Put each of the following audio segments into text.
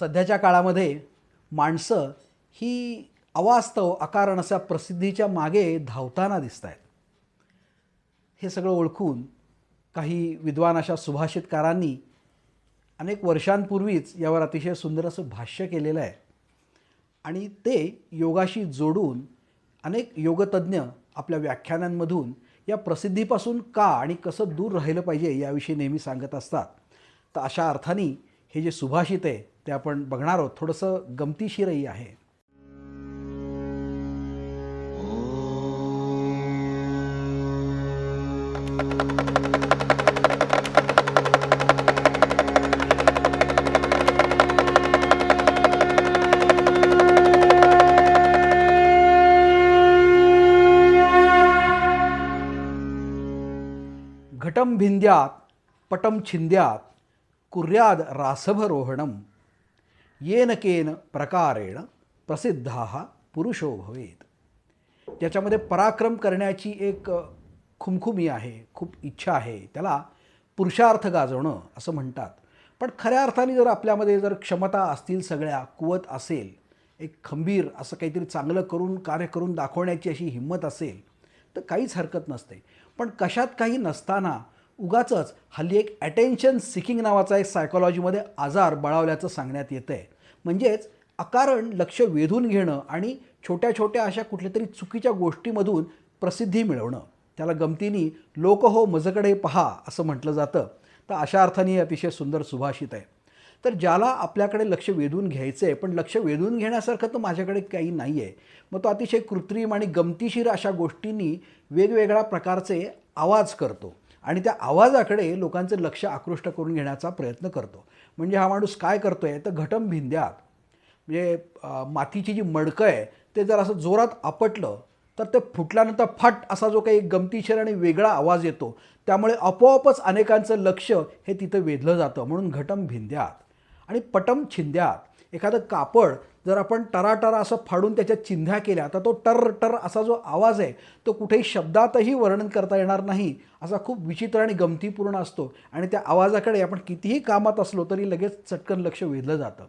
सध्याच्या काळामध्ये माणसं ही अवास्तव अकारण अशा प्रसिद्धीच्या मागे धावताना दिसत आहेत हे सगळं ओळखून काही विद्वान अशा सुभाषितकारांनी अनेक वर्षांपूर्वीच यावर अतिशय सुंदर असं भाष्य केलेलं आहे. आणि ते योगाशी जोडून अनेक योगतज्ञ आपल्या व्याख्यानांमधून या प्रसिद्धीपासून का आणि कसं दूर राहिलं पाहिजे याविषयी नेहमी सांगत असतात. तर अशा अर्थाने हे जे सुभाषित आहे ते आपण बघणार आहोत. थोडंसं गमतीशीरही आहे. घटम भिंद्यात पटम छिंद्यात कुर्याद रासभरोहणम येन केन प्रकारेण प्रसिद्धा पुरुषो भवेत. ज्याच्यामध्ये पराक्रम करण्याची एक खुमखुमी आहे खूप इच्छा आहे त्याला पुरुषार्थ गाजवणं असं म्हणतात. पण खऱ्या अर्थाने जर आपल्यामध्ये जर क्षमता असतील सगळ्या कुवत असेल एक खंबीर असं काहीतरी चांगलं करून कार्य करून दाखवण्याची अशी हिंमत असेल तर काहीच हरकत नसते. पण कशात काही नसताना उगाचंच हल्ली एक अटेन्शन सिकिंग नावाचा एक सायकॉलॉजीमध्ये आजार बळावल्याचं सांगण्यात येतं आहे म्हणजेच अकारण लक्ष वेधून घेणं आणि छोट्या छोट्या अशा कुठल्या तरी चुकीच्या गोष्टीमधून प्रसिद्धी मिळवणं. त्याला गमतीनी लोक हो मजकडे पहा असं म्हटलं जातं. तर अशा अर्थाने अतिशय सुंदर सुभाषित आहे. तर ज्याला आपल्याकडे लक्ष वेधून घ्यायचं आहे पण लक्ष वेधून घेण्यासारखं तर माझ्याकडे काही नाही आहे मग तो अतिशय कृत्रिम आणि गमतीशीर अशा गोष्टींनी वेगवेगळ्या प्रकारचे आवाज करतो. आणि त्या आवाजाकडे लोकांचं लक्ष आकृष्ट करून घेण्याचा प्रयत्न करतो. म्हणजे हा माणूस काय करतो आहे तर घटम भिंद्यात म्हणजे मातीची जी मडकं आहे ते जर असं जोरात आपटलं तर ते फुटल्यानंतर फट असा जो काही गमतीशीर आणि वेगळा आवाज येतो त्यामुळे आपोआपच अनेकांचं लक्ष हे तिथं वेधलं जातं. म्हणून घटम भिंद्यात आणि पटम छिंद्यात. एखादं कापड जर आपण टराटरा असं फाडून त्याच्या चिंध्या केल्या तर तो टर टर असा जो आवाज आहे तो कुठेही शब्दातही वर्णन करता येणार नाही असा खूप विचित्र आणि गमतीपूर्ण असतो. आणि त्या आवाजाकडे आपण कितीही कामात असलो तरी लगेच चटकन लक्ष वेधलं जातं.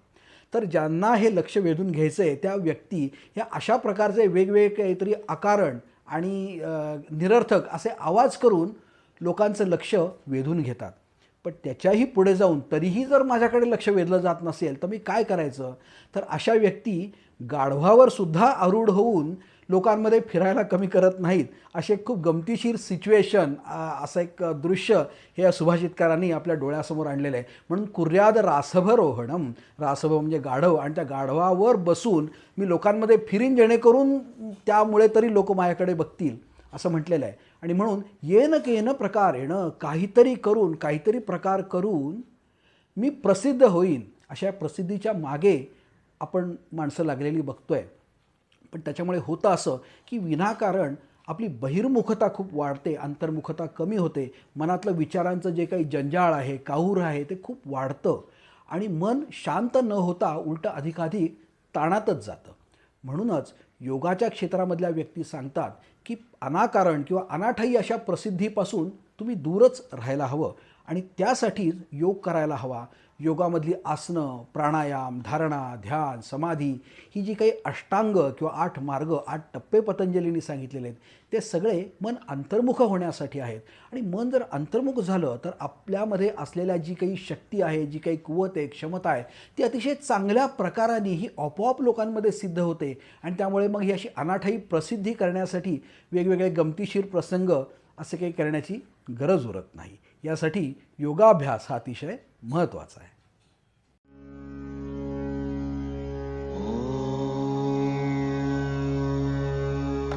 तर ज्यांना हे लक्ष वेधून घ्यायचं आहे त्या व्यक्ती ह्या अशा प्रकारचे वेगवेगळे काहीतरी आकारण आणि निरर्थक असे आवाज करून लोकांचं लक्ष वेधून घेतात. पण त्याच्याही पुढे जाऊन तरीही जर माझ्याकडे लक्ष वेधलं जात नसेल तर मी काय करायचं? तर अशा व्यक्ती गाढवावर सुद्धा आरूढ होऊन लोकांमध्ये फिरायला कमी करत नाहीत. असे खूप गमतीशीर सिच्युएशन असं एक दृश्य हे या सुभाषितकारांनी आपल्या डोळ्यासमोर आणलेलं आहे. म्हणून कुर्याद रासभरोहणम रासभ म्हणजे गाढव आणि त्या गाढवावर बसून मी लोकांमध्ये फिरीन जेणेकरून त्यामुळे तरी लोक माझ्याकडे बघतील. असं म्हटलेलं आहे. आणि म्हणून येन केन प्रकार येणं काहीतरी करून काहीतरी प्रकार करून मी प्रसिद्ध होईन. अशा प्रसिद्धीच्या मागे आपण माणसं लागलेली बघतो आहे पण त्याच्यामुळे होतं असं की विनाकारण आपली बहिर्मुखता खूप वाढते अंतर्मुखता कमी होते. मनातलं विचारांचं जे काही जंजाळ आहे काहूर आहे ते खूप वाढतं. आणि मन शांत न होता उलटं अधिकाधिक ताणातच जातं. म्हणूनच योगाच्या क्षेत्रामधल्या व्यक्ती सांगतात की अनाकारण किंवा अनाठाई अशा प्रसिद्धीपासून तुम्ही दूरच राहायला हवं आणि त्यासाठीच योग करायला हवा. योगामधली आसनं प्राणायाम धारणा ध्यान समाधी ही जी काही अष्टांग किंवा आठ मार्ग आठ टप्पे पतंजलीने सांगितलेले आहेत ते सगळे मन अंतर्मुख होण्यासाठी आहेत. आणि मन जर अंतर्मुख झालं तर आपल्यामध्ये असलेल्या जी काही शक्ती आहे जी काही कुवत आहे क्षमता आहे ती अतिशय चांगल्या प्रकाराने ही आपोआप लोकांमध्ये सिद्ध होते. आणि त्यामुळे मग ही अशी अनाठाई प्रसिद्धी करण्यासाठी वेगवेगळे गमतीशीर प्रसंग असे काही करण्याची गरज उरत नाही. यासाठी योगाभ्यास हा अतिशय महत्त्वाचा आहे.